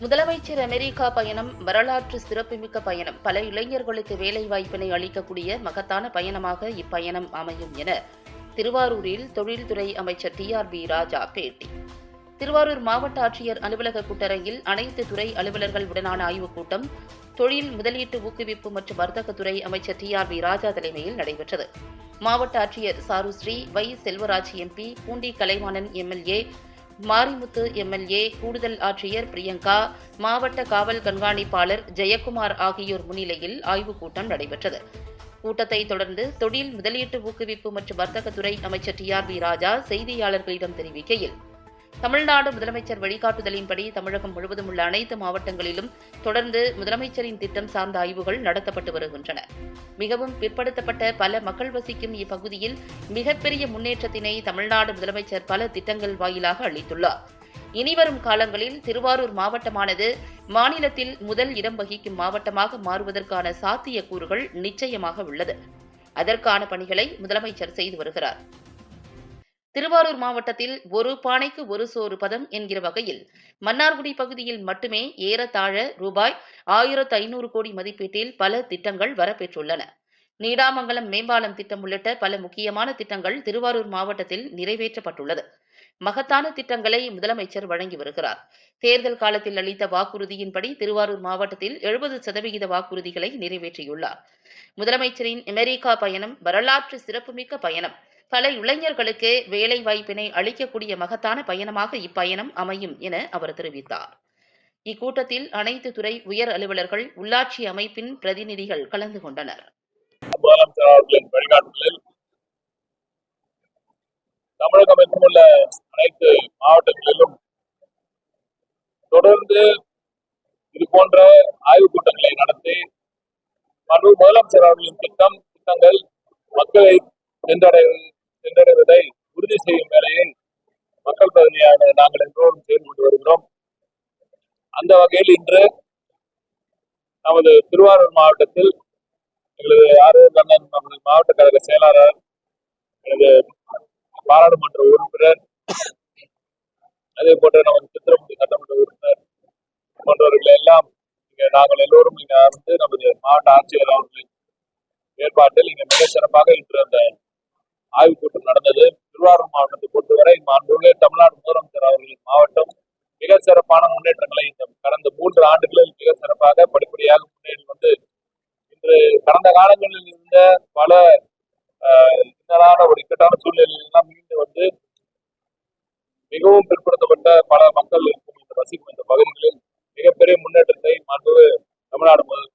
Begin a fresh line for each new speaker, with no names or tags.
முதலமைச்சர் அமெரிக்கா பயணம் வரலாற்று சிறப்புமிக்க பயணம். பல இளைஞர்களுக்கு வேலை வாய்ப்பினை அளிக்கக்கூடிய மகத்தான பயணமாக இப்பயணம் அமையும் என திருவாரூரில் தொழில்துறை அமைச்சர் டி ஆர் பி ராஜா பேட்டி. திருவாரூர் மாவட்ட ஆட்சியர் அலுவலக கூட்டரங்கில் அனைத்து துறை அலுவலர்கள் உடனான ஆய்வுக் கூட்டம் தொழில் முதலீட்டு ஊக்குவிப்பு மற்றும் வர்த்தகத்துறை அமைச்சர் டி ஆர் பி ராஜா தலைமையில் நடைபெற்றது. மாவட்ட ஆட்சியர் சாருஸ்ரீ வை Selvaraj MP Poondi Kalaivanan MLA Marimuthu MLA கூடுதல் ஆட்சியர் பிரியங்கா மாவட்ட காவல் கண்காணிப்பாளர் ஜெயக்குமார் ஆகியோர் முன்னிலையில் ஆய்வுக் கூட்டம் நடைபெற்றது. கூட்டத்தை தொடர்ந்து தொழில் முதலீட்டு ஊக்குவிப்பு மற்றும் வர்த்தகத்துறை அமைச்சர் டி ஆர் பி ராஜா செய்தியாளர்களிடம் தெரிவிக்கையில் தமிழ்நாடு முதலமைச்சர் வழிகாட்டுதலின்படி தமிழகம் முழுவதும் உள்ள அனைத்து மாவட்டங்களிலும் தொடர்ந்து முதலமைச்சரின் திட்டம் சார்ந்த ஆய்வுகள் நடத்தப்பட்டு வருகின்றன. மிகவும் பிற்படுத்தப்பட்ட பல மக்கள் வசிக்கும் இப்பகுதியில் மிகப்பெரிய முன்னேற்றத்தினை தமிழ்நாடு முதலமைச்சர் பல திட்டங்கள் வாயிலாக அளித்துள்ளார். இனிவரும் காலங்களில் திருவாரூர் மாவட்டமானது மாநிலத்தில் முதல் இடம் வகிக்கும் மாவட்டமாக மாறுவதற்கான சாத்தியக்கூறுகள் நிச்சயமாக உள்ளது. அதற்கான பணிகளை முதலமைச்சர் செய்து வருகிறார். திருவாரூர் மாவட்டத்தில் ஒரு பானைக்கு ஒரு சோறு பதம் என்கிற வகையில் மன்னார்குடி பகுதியில் மட்டுமே ஏறத்தாழ ரூபாய் ஆயிரத்து ஐநூறு கோடி மதிப்பீட்டில் பல திட்டங்கள் வரப்பெற்றுள்ளன. நீடாமங்கலம் மேம்பாலம் திட்டம் உள்ளிட்ட பல முக்கியமான திட்டங்கள் திருவாரூர் மாவட்டத்தில் நிறைவேற்றப்பட்டுள்ளது. மகத்தான திட்டங்களை முதலமைச்சர் வழங்கி வருகிறார். தேர்தல் காலத்தில் அளித்த வாக்குறுதியின்படி திருவாரூர் மாவட்டத்தில் எழுபது சதவிகித வாக்குறுதிகளை நிறைவேற்றியுள்ளார். முதலமைச்சரின் அமெரிக்கா பயணம் வரலாற்று சிறப்புமிக்க பயணம். பல இளைஞர்களுக்கு வேலை வாய்ப்பினை அளிக்கக்கூடிய மகத்தான பயணமாக இப்பயணம் அமையும் என அவர் தெரிவித்தார். இக்கூட்டத்தில் அனைத்து துறை உயர் அலுவலர்கள் உள்ளாட்சி அமைப்பின் பிரதிநிதிகள் கலந்து கொண்டனர்.
தமிழகம் உள்ள அனைத்து மாவட்டங்களிலும் தொடர்ந்து இது போன்ற ஆய்வுக் கூட்டங்களை நடத்தி மறு முதலமைச்சர் அவர்களின் திட்டம் திட்டங்கள் மக்களை சென்றடை சென்றடைவதை உறுதி செய்யும் வேலையை மக்கள் பிரதிநிதியான நாங்கள் என்றோடும் செய்து கொண்டு வருகிறோம். அந்த வகையில் இன்று நமது திருவாரூர் மாவட்டத்தில் எங்களது ஆரோக்கிய கண்ணன் நமது மாவட்ட கழக செயலாளர் எனது பாராளுமன்ற உறுப்பினர் அதே போன்ற நமது சித்திரமுடி சட்டமன்ற உறுப்பினர் போன்றவர்கள் எல்லாம் இங்க நாங்கள் எல்லோரும் இங்க வந்து நமது மாவட்ட ஆட்சியர் அவர்களின் ஏற்பாட்டில் இங்க மிக சிறப்பாக இன்று அந்த ஆய்வுக் கூட்டம் நடந்தது. திருவாரூர் மாவட்டத்தை பொறுத்தவரை மாண்புள்ள தமிழ்நாடு முதலமைச்சர் அவர்களின் மாவட்டம் மிக சிறப்பான முன்னேற்றங்களை இந்த கடந்த மூன்று ஆண்டுகளில் மிக சிறப்பாக படிப்படியாக முன்னேறி வந்து இன்று கடந்த காலங்களில் இருந்த பல இன்னலான ஒரு இக்கட்டான சூழ்நிலையில் எல்லாம் மீண்டு வந்து மிகவும் பிற்படுத்தப்பட்ட பல மக்கள் இருக்கும் இந்த வசிக்கும் இந்த பகுதிகளில் மிகப்பெரிய முன்னேற்றத்தை மாண்பு தமிழ்நாடு முதல்